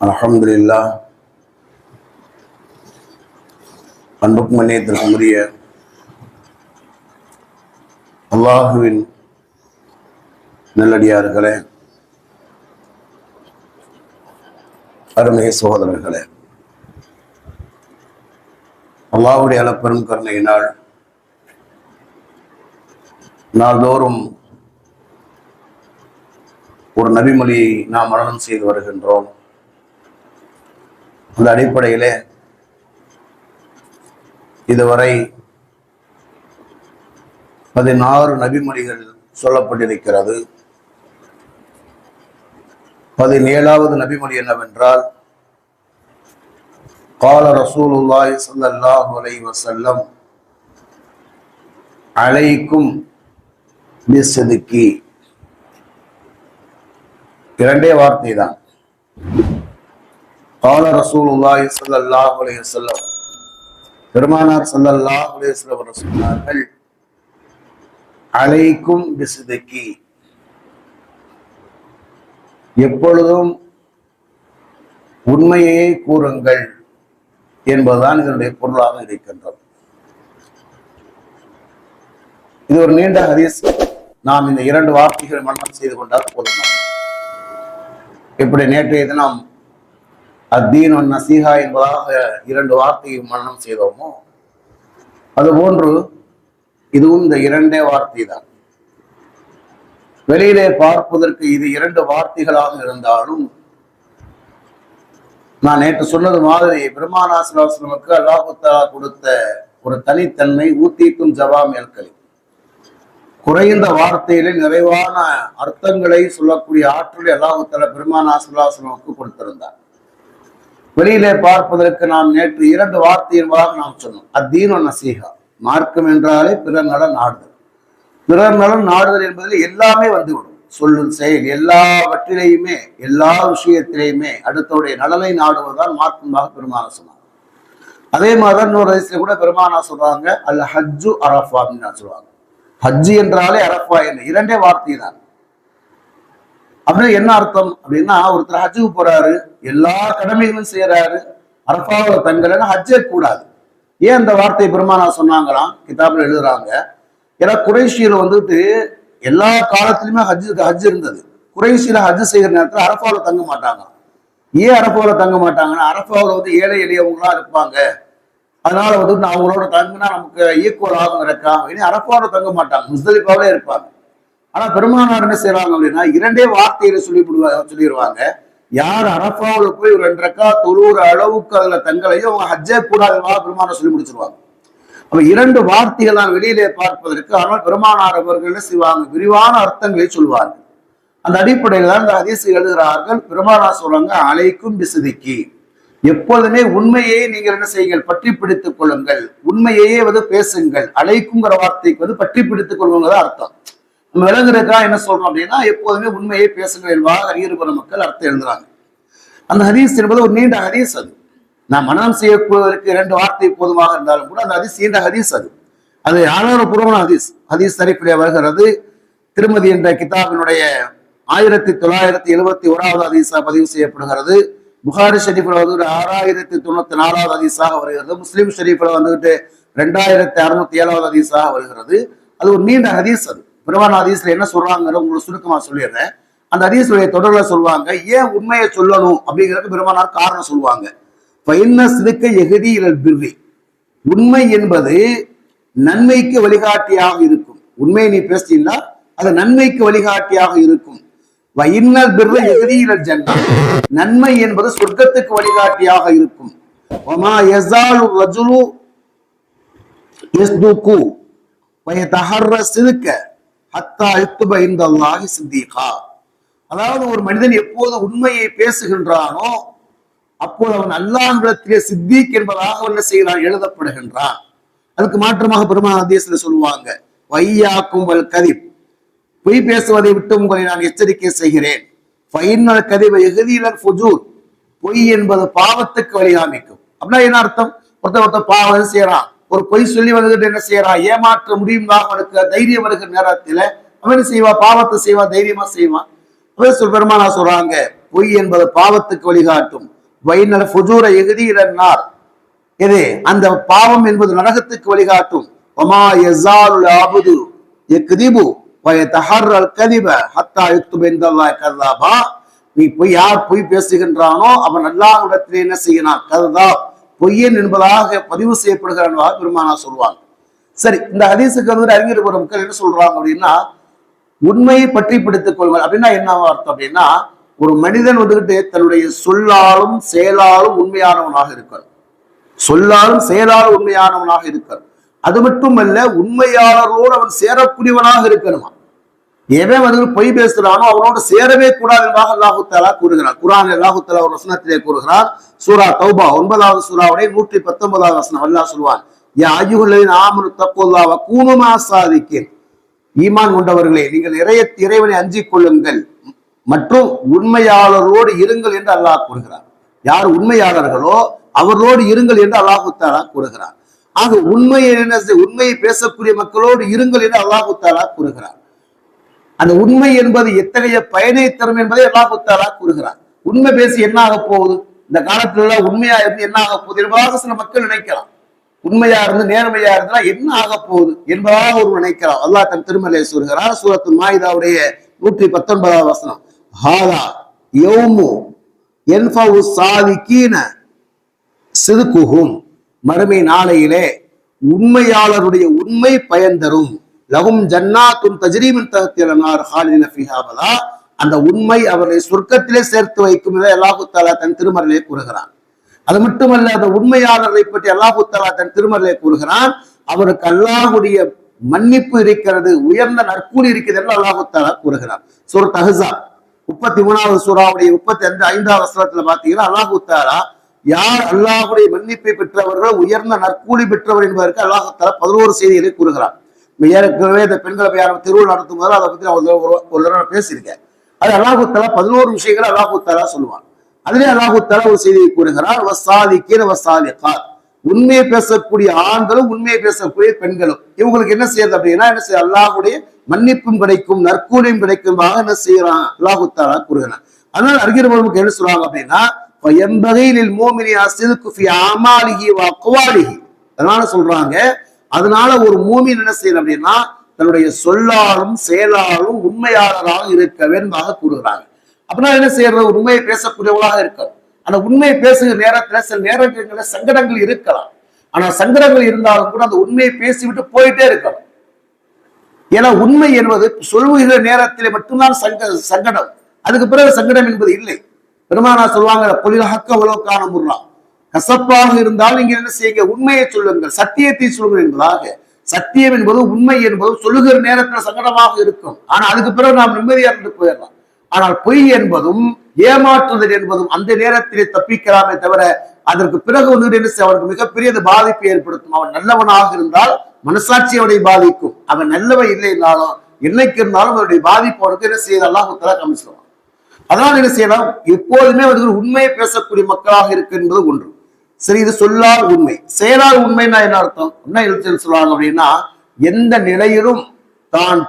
அலமதுல்லா அன்புக்கு மன்னியத்திற்கும் அல்லாஹுவின் நல்லடியார்களே அருமை சகோதரர்களே. அல்லாஹுடைய அளப்பெரும் கருணையினால் நாள்தோறும் ஒரு நபிமொழியை நாம் மரணம் செய்து வருகின்றோம். அந்த அடிப்படையிலே இதுவரை பதினாறு நபிமொழிகள் சொல்லப்பட்டிருக்கிறது. பதினேழாவது நபிமொழி என்னவென்றால் கால ரசூலுல்லாஹி ஸல்லல்லாஹு அலைஹி வஸல்லம் அலைக்கும் பிஸ்ஸிதுக்கி. இரண்டே வார்த்தை தான் கால ரசூலுல்லாஹி ஸல்லல்லாஹு அலைஹி வஸல்லம் பெருமானார் ஸல்லல்லாஹு அலைஹி வஸல்லம் அவர்கள் சொன்னார்கள் அலைக்கும் பிஸ்திகி எப்பொழுதும் உண்மையே கூறுங்கள் என்பதுதான் இதனுடைய பொருளாக இருக்கின்றது. இது ஒரு நீண்ட ஹதீஸ். நாம் இந்த இரண்டு வார்த்தைகளை மரணம் செய்து கொண்டால் போதுமானது இப்படி நேற்றைய தினம் அத்தீன் நசீகா என்பதாக இரண்டு வார்த்தையை மரணம் செய்தோமோ? அதுபோன்று இதுவும் இந்த இரண்டே வார்த்தை தான் வெளியிலே பார்ப்பதற்கு இது இரண்டு வார்த்தைகளாக இருந்தாலும் நான் நேற்று சொன்னது மாதிரி பிரம்மானாசிலாசனமுக்கு அல்லாஹுத்தலா கொடுத்த ஒரு தனித்தன்மை ஊத்தீக்கும் ஜவாம் ஏற்கலி குறைந்த வார்த்தையிலே நிறைவான அர்த்தங்களை சொல்லக்கூடிய ஆற்றலை அல்லாஹுத்தலா பெருமானாசிலாசனமுக்கு கொடுத்திருந்தார். வெளியிலே பார்ப்பதற்கு நாம் நேற்று இரண்டு வார்த்தை என்பதாக நாம் சொன்னோம். அத்தீன நசீகா மார்க்கம் என்றாலே பிறர் நலன் நாடுதல். பிறர் நலன் நாடுதல் என்பதில் எல்லாமே வந்துவிடும். சொல்லும் செயல் எல்லாவற்றிலேயுமே எல்லா விஷயத்திலேயுமே அடுத்தவுடைய நலனை நாடுவதால் மார்க்கமாக பெருமான சொன்னாங்க அதே மாதிரி இன்னொரு வயசுல கூட பெருமானா சொல்றாங்க அல்ல ஹஜ்ஜு அரஃபா அப்படின்னு சொல்லுவாங்க. ஹஜ்ஜு என்றாலே அரஃபா என்ன? இரண்டே வார்த்தை தான் அப்படின்னு என்ன அர்த்தம்? அப்படின்னா ஒருத்தர் ஹஜ்ஜுக்கு போறாரு எல்லா கடமைகளும் செய்யறாரு அரபாவில் தங்கலைன்னா ஹஜ்ஜே கூடாது. ஏன் அந்த வார்த்தை பெருமானா சொன்னாங்களாம்? கிதாபில் எழுதுறாங்க. ஏன்னா குறைஷியில் வந்துட்டு எல்லா காலத்திலுமே ஹஜ்ஜுக்கு ஹஜ் இருந்தது. குறைஷியில ஹஜ் செய்கிற நேரத்தில் அரபாவில் தங்க மாட்டாங்க. ஏன் அரபாவில் தங்க மாட்டாங்கன்னா அரபாவில் வந்து ஏழை எளியவங்களா இருப்பாங்க. அதனால வந்து நான் அவங்களோட தங்கினா நமக்கு ஈக்குவல் ஆகுங்கிறக்கா இனி அரபாவில் தங்க மாட்டாங்க. முஸ்தலிஃபாவிலே இருப்பாங்க. ஆனா பெருமானார் என்ன செய்யறாங்க அப்படின்னா இரண்டே வார்த்தையில சொல்லி சொல்லிடுவாங்க யார் அரபாவில் போய் ஒரு ரெண்டு ரக்கா தொழுற அளவுக்கு அதுல தங்களையும் அவங்க ஹஜ்ஜே கூடாதவா பெருமானார் சொல்லி முடிச்சிருவாங்க. அப்ப இரண்டு வார்த்தைகள் தான் வெளியிலே பார்ப்பதற்கு ஆனால் பெருமானார் அவர்கள் என்ன செய்வாங்க? விரிவான அர்த்தங்களை சொல்வார்கள். அந்த அடிப்படையில் தான் இந்த ஹதீஸ் எழுதுகிறார்கள். பெருமானார் சொல்றாங்க அலைக்கும் பிசுதிக்கி. எப்போதுமே உண்மையை நீங்கள் என்ன செய்யுங்கள் பற்றி பிடித்துக் கொள்ளுங்கள். உண்மையையே வந்து பேசுங்கள். அழைக்குங்கிற வார்த்தைக்கு வந்து பற்றி பிடித்துக் கொள்ளுங்கிறது அர்த்தம். நம்ம என்ன சொல்றோம் அப்படின்னா எப்போதுமே உண்மையை பேசுங்கள் என்பதாக அறியறுபுற மக்கள் அர்த்தம் எழுதுறாங்க. அந்த ஹதீஸ் என்பது ஒரு நீண்ட ஹதீஸ் அது. நான் மனம் செய்யப்படுவதற்கு இரண்டு வார்த்தை போதுமாக இருந்தாலும் கூட அந்த ஹதீஸ் நீண்ட ஹதீஸ் அது. அது ஆதாரபூர்வமான ஹதீஸ். ஹதீஸ் தரிப்பிலே வருகிறது. திருமதி என்ற கிதாபினுடைய ஆயிரத்தி தொள்ளாயிரத்தி எழுபத்தி ஓராவது ஹதீஸாக பதிவு செய்யப்படுகிறது. புகாரி ஷெரீஃபில் வந்து ஆறாயிரத்தி தொண்ணூத்தி நாலாவது ஹதீஸாக வருகிறது. முஸ்லீம் ஷெரீஃபில் வந்துட்டு ரெண்டாயிரத்தி அறுநூத்தி ஏழாவது ஹதீஸாக வருகிறது. அது ஒரு நீண்ட ஹதீஸ் அது. பிரவான ஹதீஸ்ல என்ன சொல்றாங்கன்னு உங்களுக்கு சுருக்கமா சொல்லிடுறேன். அந்த ஹதீஸுடைய தொடர்ல சொல்லுவாங்க ஏன் உண்மையை சொல்லணும்? அப்படிங்கிறதுக்கு பெருமானார் காரணம் சொல்லுவாங்க பைன்ன சிறுக்க எகுதி இழல் பிர்ரி. உண்மை என்பது நன்மைக்கு வழிகாட்டியாக இருக்கும். உண்மையை நீ பேசினா அது நன்மைக்கு வழிகாட்டியாக இருக்கும். வைன்னல் பிர்ர இரல் ஜன்னா நன்மை என்பது சொர்க்கத்துக்கு வழிகாட்டியாக இருக்கும். ஒமா யஸாலு ரஜுலு யஸ்துகு அத்தா ஹத்தா யுக்துப இந்தல்லாஹி அதாவது ஒரு மனிதன் எப்போது உண்மையை பேசுகின்றானோ அப்போது அவன் அல்லாஹிடத்திலே சித்திக் என்பதாக என்ன செய்கிறான்? எழுதப்படுகின்றான். அதுக்கு மாற்றமாக பெருமான தேசத்துல சொல்லுவாங்க வையாக்கும் வல் கதிப். பொய் பேசுவதை விட்டு உங்களை நான் எச்சரிக்கை செய்கிறேன். ஃபைனல் கதிவை எகுதியினர் ஃபுஜூர். பொய் என்பது பாவத்துக்கு வழிகாமிக்கும். அப்படின்னா என்ன அர்த்தம்? ஒருத்தர் ஒருத்தர் பாவம் செய்யறான் ஒரு பொய் சொல்லி வந்துகிட்டு என்ன செய்யறான் ஏமாற்ற முடியும் அவனுக்கு. தைரியம் வருகிற நேரத்துல அவன் செய்வா? பாவத்தை செய்வான் தைரியமா செய்வான் அவன் சொல்பெருமானா சொல்றாங்க பொய் என்பது பாவத்துக்கு வழிகாட்டும். வயினல ஃபுஜூர எகுதியிலன்னார் இது அந்த பாவம் என்பது நரகத்துக்கு வழிகாட்டும். ஒமா எசாருல் அபுது எக்திபு வயதஹர்ரல் கதிப ஹத்தா யுக்து பெந்தல்லாய் கல்லாபா நீ பொய் யார் பொய் பேசுகின்றானோ அவன் நல்லா இடத்திலே என்ன செய்யலாம் கல்தாப் பொய்யன் என்பதாக பதிவு செய்யப்படுகிறான் பெருமானா சொல்லுவாங்க சரி இந்த ஹதீஸுக்கு வந்து அறிஞர் ஒரு மக்கள் என்ன சொல்றாங்க அப்படின்னா உண்மையை பற்றி பிடித்துக் கொள்வார். அப்படின்னா என்ன அர்த்தம் அப்படின்னா ஒரு மனிதன் வந்துகிட்டு தன்னுடைய சொல்லாலும் செயலாலும் உண்மையானவனாக இருக்கணும் சொல்லாலும் செயலாலும் உண்மையானவனாக இருக்கார். அது மட்டுமல்ல உண்மையாளரோடு அவன் சேரக்கூடியவனாக இருக்கணுமா? எவன் வந்து பொய் பேசுறானோ அவனோடு சேரவே கூடாது என்பதாக அல்லாஹு தாலா கூறுகிறார் குரான் அல்லாஹு தாலா ஒரு வசனத்திலே கூறுகிறார் சூரா தௌபா ஒன்பதாவது சூறாவுடைய நூற்றி பத்தொன்பதாவது வசனம். அல்லாஹ் சொல்வான் யா அஜுகுலின் ஆமனு தப்போல்லாவ கூணுமா சாதிக்கேன். ஈமான் கொண்டவர்களே நீங்கள் இறைய இறைவனை அஞ்சிக் கொள்ளுங்கள். மற்றும் உண்மையாளரோடு இருங்கள் என்று அல்லாஹ் கூறுகிறார் யார் உண்மையாளர்களோ அவர்களோடு இருங்கள் என்று அல்லாஹு தாலா கூறுகிறார் ஆக உண்மையை என்ன உண்மையை பேசக்கூடிய மக்களோடு இருங்கள் என்று அல்லாஹு தாலா கூறுகிறார் அந்த உண்மை என்பது எத்தகைய பயனை தரும் என்பதை எல்லா தாலா கூறுகிறார். உண்மை பேசி என்ன ஆக போகுது? இந்த காலத்துல உண்மையா இருந்து என்ன ஆக போகுது என்பதாக சில மக்கள் நினைக்கலாம். உண்மையா இருந்து நேர்மையா இருந்தா என்ன ஆக போகுது என்பதாக ஒரு நினைக்கலாம். அல்லாஹ் தன் திருமலை சொல்கிறார் சூரத்து மாயுதாவுடைய நூற்றி பத்தொன்பதாவது வசனம் ஹாதா யௌமு என்ஃபவு சாதிக்கீன சிறுகுகும் மறுமை நாளையிலே உண்மையாளருடைய உண்மை பயன் தரும். லகும் ஜன்னாத்துன் தஜ்ரீமின் தகத்தியலனார் ஹாலின ஃபிஹாபதா அந்த உண்மை அவர்களை சொர்க்கத்திலே சேர்த்து வைக்கும் என அல்லாஹு தாலா தன் திருமறையிலே கூறுகிறான். அது மட்டுமல்ல அந்த உண்மையாளர்களை பற்றி அல்லாஹு தாலா தன் திருமறையிலே கூறுகிறான். அவருக்கு அல்லாஹுடைய மன்னிப்பு இருக்கிறது உயர்ந்த நற்கூலி இருக்கிறது என்று அல்லாஹு தாலா கூறுகிறான். சூர் தஹசா முப்பத்தி மூணாவது சூறாவுடைய முப்பத்தி அஞ்சு ஐந்தாவது வசனத்துல பாத்தீங்கன்னா அல்லாஹு தாலா யார் அல்லாஹுடைய மன்னிப்பை பெற்றவர்கள் உயர்ந்த நற்கூலி பெற்றவர் என்பதற்கு அல்லாஹு தாலா பதினோரு செய்திகளை கூறுகிறார் ஏற்கனவே இந்த பெண்களை போய் யாரும் திருவிழா நடத்தும் போது அதை பற்றி நான் ஒரு ஒரு- தடவை பேசியிருக்கேன். அது அல்லாஹு தாலா பதினோரு விஷயங்களை அல்லாஹு தாலா சொல்லுவான். அதிலே அல்லாஹு தாலா ஒரு செய்தியை கூறுகிறார் வசாதி கீர வசாதி கார் உண்மையை பேசக்கூடிய ஆண்களும் உண்மையை பேசக்கூடிய பெண்களும். இவங்களுக்கு என்ன செய்யறது அப்படின்னா என்ன செய்ய அல்லாஹுடைய மன்னிப்பும் கிடைக்கும் நற்கூலியும் கிடைக்குமாக என்ன செய்யறான்? அல்லாஹு தாலா கூறுகிறான். அதனால அறிஞர் பெருமக்கள் என்ன சொல்றாங்க அப்படின்னா எம்பகையில் மோமினி அசிதுக்கு ஃபி அமாலிஹி வ அக்வாலிஹி. அதனால சொல்றாங்க அதனால ஒரு மூமின் என்ன செய்யணும் அப்படின்னா தன்னுடைய சொல்லாலும் செயலாலும் உண்மையாளராக இருக்க வேண்டுமாக கூறுகிறாங்க. அப்படின்னா என்ன செய்யறது? உண்மையை பேசக்கூடியவர்களாக இருக்கும் ஆனா உண்மையை பேசுகிற நேரத்துல சில நேரங்களில் சங்கடங்கள் இருக்கலாம். ஆனா சங்கடங்கள் இருந்தாலும் கூட அந்த உண்மையை பேசிவிட்டு போயிட்டே இருக்கணும் ஏன்னா உண்மை என்பது சொல்லுகிற நேரத்திலே மட்டும்தான் சங்க சங்கடம். அதுக்கு பிறகு சங்கடம் என்பது இல்லை. பெருமானா சொல்லுவாங்க பொலில் ஹக்க உலவுக்கான முர்ரா. கசப்பாக இருந்தால் நீங்க என்ன செய்யுங்க? உண்மையை சொல்லுங்கள். சத்தியத்தை சொல்லுங்கள் என்பதாக. சத்தியம் என்பது உண்மை என்பது சொல்லுகிற நேரத்துல சங்கடமாக இருக்கும். ஆனா அதுக்கு பிறகு நாம் நிம்மதியாக இருந்து போயிடலாம். ஆனால் பொய் என்பதும் ஏமாற்றுதல் என்பதும் அந்த நேரத்திலே தப்பிக்கலாமே தவிர அதற்கு பிறகு வந்து என்ன செய்ய அவனுக்கு மிகப்பெரிய பாதிப்பை ஏற்படுத்தும். அவன் நல்லவனாக இருந்தால் மனசாட்சி அவனை பாதிக்கும். அவன் நல்லவன் இல்லை என்றாலும் என்னைக்கு இருந்தாலும் அவருடைய பாதிப்பு அவனுக்கு என்ன செய்ய அல்லாஹ் தலா அதனால் என்ன செய்யலாம்? எப்போதுமே அவர்கள் உண்மையை பேசக்கூடிய மக்களாக இருக்கு என்பது ஒன்று. சரி இது சொல்லால் உண்மை. செயலால் உண்மைன்னா என்ன அர்த்தம்? என்ன எழுத்து சொல்லுவாங்க அப்படின்னா எந்த நிலையிலும் தான்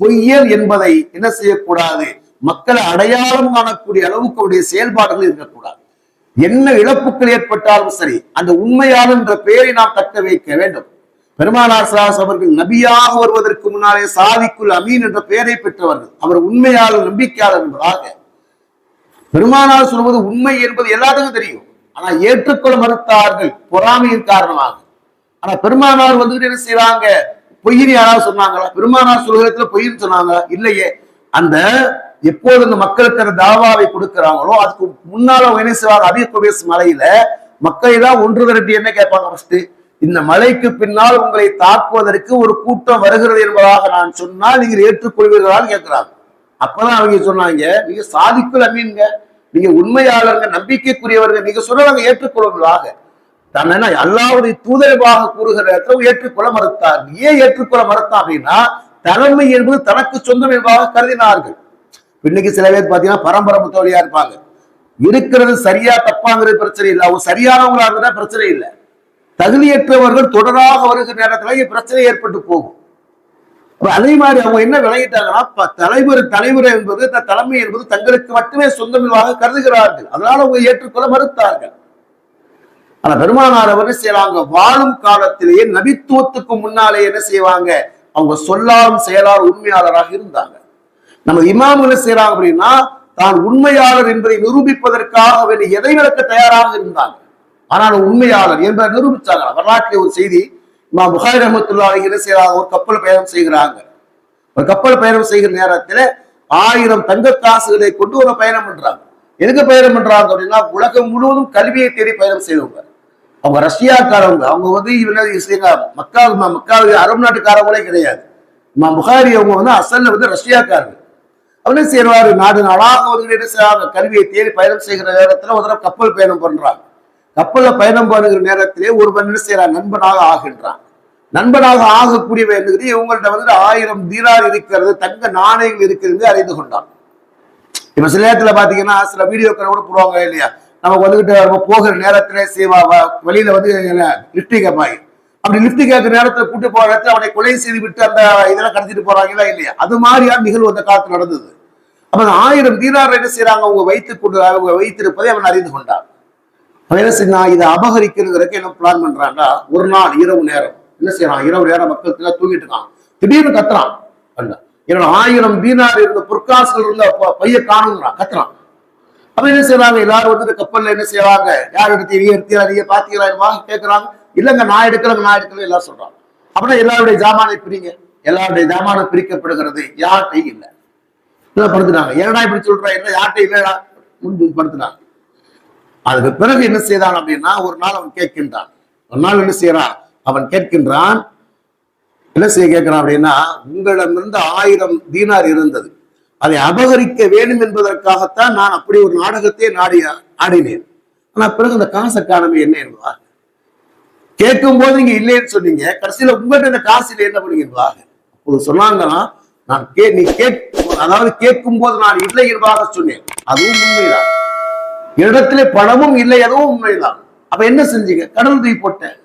பொய்யல் என்பதை என்ன செய்யக்கூடாது? மக்களை அடையாளம் காணக்கூடிய அளவுக்கு அவருடைய செயல்பாடுகள் இருக்கக்கூடாது. என்ன இழப்புகள் ஏற்பட்டாலும் சரி அந்த உண்மையாளர் என்ற பெயரை நாம் தக்க வைக்க வேண்டும். பெருமானார் சலாஸ் அவர்கள் நபியாக வருவதற்கு முன்னாலே சாதிக்குள் அமீன் என்ற பெயரை பெற்றவர்கள். அவர் உண்மையாளர் நம்பிக்கையாளர் என்பதாக. பெருமானார் சொல்வது உண்மை என்பது எல்லாத்துக்கும் தெரியும். ஆனா ஏற்றுக்கொள்ள மறுத்தார்கள் பொறாமையின் காரணமாக. ஆனா பெருமானார் வந்துட்டு என்ன செய்வாங்க பொய்யின்னு யாராவது சொன்னாங்களா? பெருமானார் சொல்கிறதுல பொய்ன்னு சொன்னாங்களா? இல்லையே. அந்த எப்போது இந்த மக்களுக்கு அந்த தாவாவை கொடுக்கிறாங்களோ அதுக்கு முன்னால அவங்க என்ன செய்வாங்க? அதிக பிரவேச மலையில மக்கள் எல்லாம் ஒன்று திரட்டி என்ன கேட்பாங்க ஃபர்ஸ்ட் இந்த மலைக்கு பின்னால் உங்களை தாக்குவதற்கு ஒரு கூட்டம் வருகிறது என்பதாக நான் சொன்னால் நீங்கள் ஏற்றுக்கொள்வீர்களான்னு கேட்கிறாங்க. அப்பதான் அவங்க சொன்னாங்க நீங்க சாதிக்குள் அமீன்ங்க நீங்க உண்மையாளருங்க நம்பிக்கைக்குரியவர்கள் நீங்க சொல்றவங்க ஏற்றுக்கொள்வதாக தன்னை அல்லாவுடைய தூதரவாக கூறுகிற இடத்துல ஏற்றுக்கொள்ள மறுத்தார். ஏன் ஏற்றுக்கொள்ள மறுத்தா அப்படின்னா தலைமை என்பது தனக்கு சொந்தம் என்பதாக கருதினார்கள். இன்னைக்கு சில பேர் பாத்தீங்கன்னா பரம்பரை முத்தவழியா இருப்பாங்க. இருக்கிறது சரியா தப்பாங்கிறது பிரச்சனை இல்லை. அவங்க சரியானவங்களா இருந்தா பிரச்சனை இல்லை. தகுதியற்றவர்கள் தொடராக வருகிற நேரத்துல பிரச்சனை ஏற்பட்டு போகும். அதே மாதிரி அவங்க என்ன விளங்கிட்டாங்கன்னா ப- தலைவர் தலைவர் என்பது த- தலைமை என்பது தங்களுக்கு மட்டுமே சொந்தமில்லாக கருதுகிறார்கள். அதனால அவங்க ஏற்றுக்கொள்ள மறுத்தார்கள். ஆனா பெருமானார் அவர் என்ன செய்யறாங்க? வாழும் காலத்திலேயே நபித்துவத்துக்கு முன்னாலே என்ன செய்வாங்க? அவங்க சொல்லாலும் செயலால் உண்மையாளராக இருந்தாங்க. நம்ம இமாம் என்ன செய்யறாங்க அப்படின்னா தான் உண்மையாளர் என்பதை நிரூபிப்பதற்காக வேண்டிய எதை விளக்க தயாராக இருந்தாங்க? ஆனால் உண்மையாளர் என்பதை நிரூபிச்சாங்க. வரலாற்றில் ஒரு செய்தி மா புகாரி ரஹமத்துல்லாஹி என்ன செய்யறாங்க ஒரு கப்பல் பயணம் செய்கிறாங்க. ஒரு கப்பல் பயணம் செய்கிற நேரத்துல ஆயிரம் தங்க காசுகளை கொண்டு ஒரு பயணம் பண்றாங்க. எதுக்கு பயணம் பண்றாங்க அப்படின்னா உலகம் முழுவதும் கல்வியை தேடி பயணம் செய்தவங்க. அவங்க ரஷ்யாக்காரவங்க. அவங்க வந்து இவங்க மக்கா மக்கா அரபு நாட்டுக்காரங்களே கிடையாது. மா புகாரி அவங்க வந்து அசல்ல வந்து ரஷ்யாக்காரங்க. அவனே செய்வாரு நாடு நாளாக வந்து என்ன செய்வாங்க கல்வியை தேடி பயணம் செய்கிற நேரத்துல ஒரு தடவை கப்பல் பயணம் பண்றாங்க. கப்பல்ல பயணம் பண்ணுகிற நேரத்திலே ஒருவன் என்ன செய்யறான்? நண்பனாக ஆகின்றான். நண்பனாக ஆகக்கூடியவன் என்னது இவங்கள்ட்ட வந்து ஆயிரம் தீனார் இருக்கிறது தங்க நாணயங்கள் இருக்கிறது அறிந்து கொண்டான். இப்ப சில நேரத்துல பாத்தீங்கன்னா சில வீடியோக்கள் கூட போடுவாங்க இல்லையா? நமக்கு வந்துகிட்டு நம்ம போகிற நேரத்திலே சேவா வழியில வெளியில வந்து லிப்டி கேட்பாங்க அப்படி லிப்டி கேட்கிற நேரத்துல கூட்டு போற இடத்துல அவனை கொலை செய்து விட்டு அந்த இதெல்லாம் கடத்திட்டு போறாங்களா இல்லையா? அது மாதிரியா நிகழ்வு அந்த காலத்துல நடந்தது. அப்ப அந்த ஆயிரம் தீனார் என்ன செய்யறாங்க? அவங்க வைத்துக் கொண்டு அவங்க வைத்திருப்பதை அவன் அறிந்து கொண்டான். என்ன செய்யணும் இதை அபகரிக்கிறதுக்கு என்ன பிளான் பண்றாங்க ஒரு நாள் இரவு நேரம். என்ன செய்யறான்? இரவு நேரம் மக்கள் எல்லாம் தூங்கிட்டு இருக்கான். திடீர்னு கத்துறான். அல்ல என்னோட ஆயிரம் தீனார் இருந்த பொற்காசுகள் இருந்த பைய காணுங்கிறான். கத்துறான். அப்ப என்ன செய்யறாங்க? எல்லாரும் வந்து கப்பல்ல என்ன செய்யறாங்க? யார் எடுத்தீங்க எடுத்தீங்க நீங்க பாத்தீங்களா கேட்கறாங்க இல்லங்க நான் எடுக்கிறேங்க நான் எடுக்கிறேன் எல்லாம் சொல்றாங்க அப்படின்னா எல்லாருடைய ஜாமானை பிரிங்க. எல்லாருடைய ஜாமானம் பிரிக்கப்படுகிறது. யார்கிட்டையும் இல்லை. இதான் படுத்துனாங்க ஏன்னா இப்படி சொல்ற? என்ன யார்கிட்டையும் இல்லடா. முன்பு படுத்துனாங்க அதுக்கு பிறகு என்ன செய்தான் அப்படின்னா ஒரு நாள் அவன் கேட்கின்றான். ஒரு நாள் என்ன செய்யறான் அவன் கேட்கின்றான் என்ன செய்ய கேட்கிறான் அப்படின்னா உங்களிடமிருந்து ஆயிரம் தீனார் இருந்தது. அதை அபகரிக்க வேண்டும் என்பதற்காகத்தான் நான் அப்படி ஒரு நாடகத்தை நாடி ஆடினேன். ஆனா பிறகு அந்த காசை காணமே என்ன என்பதாக. கேட்கும் போது நீங்க இல்லைன்னு சொன்னீங்க. கடைசியில உங்கள்கிட்ட இந்த காசு இல்லை என்ன பண்ணுவீங்களா அப்போது சொன்னாங்கன்னா நான் கே நீ கேட் அதாவது கேட்கும் போது நான் இல்லை என்பதாக சொன்னேன். அதுவும் உண்மைதான். இடத்துல பணமும் இல்லை அதுவும் உண்மைதான் அப்ப என்ன செஞ்சீங்க? கடல் தூக்கி போட்டேன்.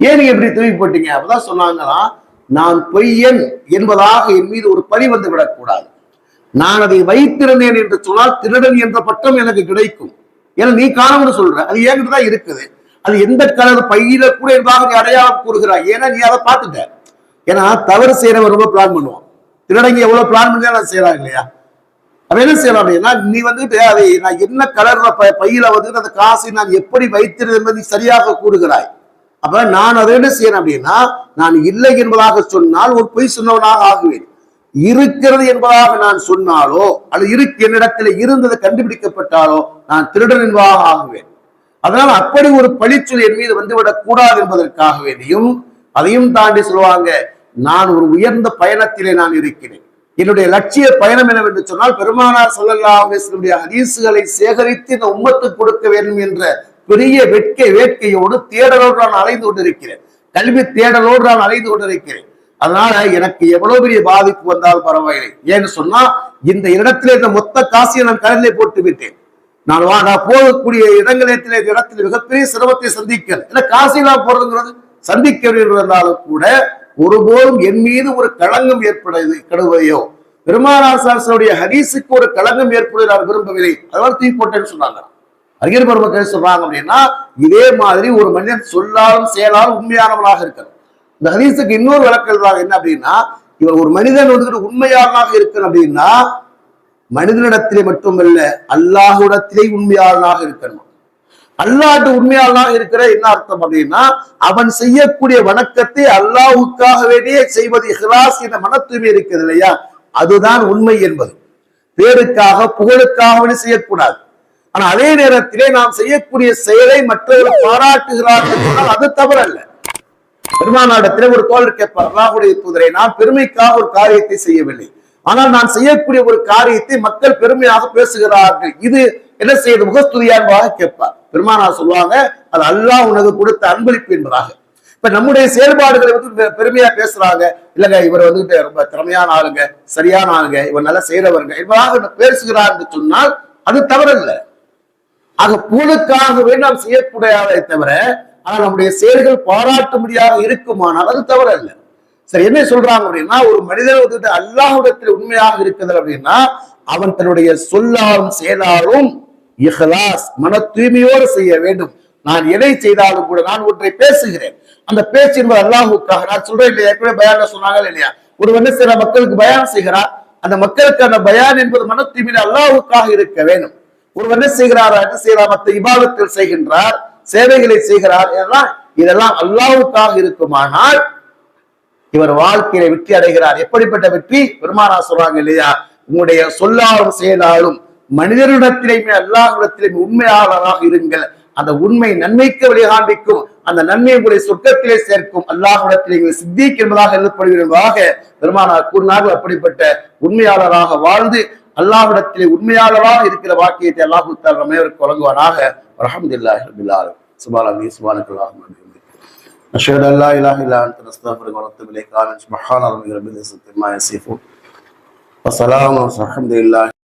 ஏன் நீங்க இப்படி தூக்கி போட்டீங்க? அப்பதான் சொன்னாங்களா நான் பொய்யன் என்பதாக என் மீது ஒரு பழி வந்து விடக்கூடாது. நான் அதை வைத்திருந்தேன் என்று சொன்னால் திருடன் என்ற பட்டம் எனக்கு கிடைக்கும். ஏன்னா நீ காணம்னு சொல்ற. அது என்கிட்ட தான் இருக்குது. அது எந்த கலர் பையில கூட என்பதாக நீ அடையாளம் கூறுகிறாய். ஏன்னா நீ அதை பார்த்துட்ட. ஏன்னா தவறு செய்யறவன் ரொம்ப பிளான் பண்ணுவான். திருடங்க எவ்வளவு பிளான் பண்ணி நான் செய்யறாங்க இல்லையா? அவன் என்ன செய்யலாம் அப்படின்னா நீ வந்துட்டு அதை நான் என்ன கலர்ல ப- பையில வந்துட்டு அந்த காசை நான் எப்படி வைத்திருந்தேன் என்பதை சரியாக கூறுகிறாய். அப்ப நான் அதை என்ன செய்யறேன் அப்படின்னா நான் இல்லை என்பதாக சொன்னால் ஒரு பொய் சொன்னவனாக ஆகுவேன். இருக்கிறது என்பதாக நான் சொன்னாலோ அல்லது இருக்கு என்னிடத்தில் இருந்தது கண்டுபிடிக்கப்பட்டாலோ நான் திருடன் என்பதாக ஆகுவேன். அதனால் அப்படி ஒரு பழிச்சொல் என் மீது வந்துவிடக் கூடாது என்பதற்காக வேண்டியும் அதையும் தாண்டி சொல்லுவாங்க நான் ஒரு உயர்ந்த பயணத்திலே நான் இருக்கிறேன். என்னுடைய லட்சிய பயணம் என்னவென்று சொன்னால் பெருமானார் சொல்லல்லா அவங்களுடைய ஹதீசுகளை சேகரித்து இந்த உம்மத்து கொடுக்க வேண்டும் என்ற பெரிய வெட்கை வேட்கையோடு தேடலோடு நான் அலைந்து கொண்டிருக்கிறேன். கல்வி தேடலோடு நான் அலைந்து கொண்டிருக்கிறேன். அதனால எனக்கு எவ்வளவு பெரிய பாதிப்பு வந்தாலும் பரவாயில்லை. ஏன்னு சொன்னா இந்த இடத்துல இந்த மொத்த காசியை நான் கடலிலே போட்டு விட்டேன். நான் வா நான் போகக்கூடிய இடங்களிலே இந்த இடத்தில் மிகப்பெரிய சிரமத்தை சந்திக்கல. காசி நான் போறதுங்கிறது? சந்திக்க இருந்தாலும் கூட ஒருபோதும் என் மீது ஒரு களங்கம் ஏற்படுது கடுவதையோ. பெருமானார் சாஸ்திரனுடைய ஹதீஸுக்கு ஒரு களங்கம் ஏற்படுவதை நான் விரும்பவில்லை. அதனால தூக்கி போட்டேன்னு சொன்னாங்க. அறிஞர் பெருமக்கள் சொல்றாங்க அப்படின்னா இதே மாதிரி ஒரு மனிதன் சொல்லாலும் செயலாலும் உண்மையானவனாக இருக்கணும். இந்த ஹதீஸுக்கு இன்னொரு வழக்கல்வாக என்ன அப்படின்னா இவர் ஒரு மனிதன் வந்துட்டு உண்மையாளனாக இருக்கணும் அப்படின்னா மனிதனிடத்திலே மட்டுமல்ல அல்லாஹுடத்திலே உண்மையாளனாக இருக்கணும். அல்லாஹ்ட்டு உண்மையாளனாக இருக்கிற என்ன அர்த்தம் அப்படின்னா அவன் செய்யக்கூடிய வணக்கத்தை அல்லாவுக்காக வேண்டிய செய்வது ஹிலாஸ் என்ற மன தூய்மை இருக்கிறது இல்லையா? அதுதான் உண்மை என்பது. பேருக்காக புகழுக்காக செய்யக்கூடாது. ஆனா அதே நேரத்திலே நாம் செய்யக்கூடிய செயலை மற்றவர்கள் பாராட்டுகிறார்கள் என்று சொன்னால் அது தவறல்ல. பெருமானாடத்திலே ஒரு தோழர் கேட்பார் அல்லாஹுடைய தூதரை நான் பெருமைக்காக ஒரு காரியத்தை செய்யவில்லை. ஆனால் நான் செய்யக்கூடிய ஒரு காரியத்தை மக்கள் பெருமையாக பேசுகிறார்கள். இது என்ன செய்யுது முகஸ்துதியா என்பதாக கேட்பார். பெருமானா சொல்லுவாங்க அது அல்லாஹ் உனக்கு கொடுத்த அன்பளிப்பு என்பதாக. இப்ப நம்முடைய செயல்பாடுகளை வந்து பெருமையா பேசுறாங்க. இல்லங்க இவர் வந்துட்டு ரொம்ப திறமையான ஆளுங்க சரியான ஆளுங்க இவர் நல்லா செய்யறவருங்க என்பதாக பேசுகிறார் என்று சொன்னால் அது தவறல்ல. ஆக புகழுக்காகவே நாம் செய்யக்கூடாதே தவிர ஆனால் நம்முடைய செயல்கள் பாராட்டும்படியாக இருக்குமானால் அது தவறல்ல. சரி என்ன சொல்றாங்க அப்படின்னா ஒரு மனிதன் வந்துட்டு அல்லாஹ்விடத்தில் உண்மையாக இருக்குது அப்படின்னா அவன் தன்னுடைய சொல்லாலும் செயலாலும் இஹ்லாஸ் மன தூய்மையோடு செய்ய வேண்டும். நான் எதை செய்தாலும் கூட நான் ஒன்றை பேசுகிறேன். அந்த பேச்சு என்பது அல்லாஹுக்காக. நான் சொல்றேன் இல்லையா? ஏற்கனவே பயான சொன்னாங்க இல்லையா? ஒரு வந்து சில மக்களுக்கு பயான் செய்கிறார் அந்த மக்களுக்கு அந்த பயான் என்பது மன தூய்மையில அல்லாஹுக்காக இருக்க வேண்டும். ஒரு என்ன செய்கிறாரா? என்று செய்கிறார் மற்ற இபாதத்தில் செய்கின்றார் சேவைகளை செய்கிறார் இதெல்லாம் இதெல்லாம் அல்லாஹுக்காக இருக்குமானால் இவர் வாழ்க்கையில வெற்றி அடைகிறார். எப்படிப்பட்ட வெற்றி? பெருமானா சொல்றாங்க இல்லையா? உங்களுடைய சொல்லாலும் செயலாலும் மனிதனிடத்திலேயுமே அல்லாஹிடத்திலேயுமே உண்மையாளராக இருங்கள் அந்த உண்மை நன்மைக்கு வழிகாண்பிக்கும் அந்த நன்மை உங்களை சொர்க்கத்திலே சேர்க்கும் அல்லாஹிடத்திலே நீங்கள் சித்திக் என்பதாக எழுதப்படுவதாக பெருமானார் கூறினார்கள் அப்படிப்பட்ட உண்மையாளராக வாழ்ந்து அல்லாஹ்விடத்திலே உண்மையாளராக இருக்கிற வாக்கியத்தை அல்லாஹு தால் நம்மையவருக்கு வழங்குவானாக அலமதுல்லாஹி ரபில் ஆலமீன் சுபானி சுபானக்குல்லாஹ் أشهد أن لا إله إلا أنت نستغفرك ونتوب إليك آمين سبحان ربك رب العزة عما يصفون وسلام والحمد لله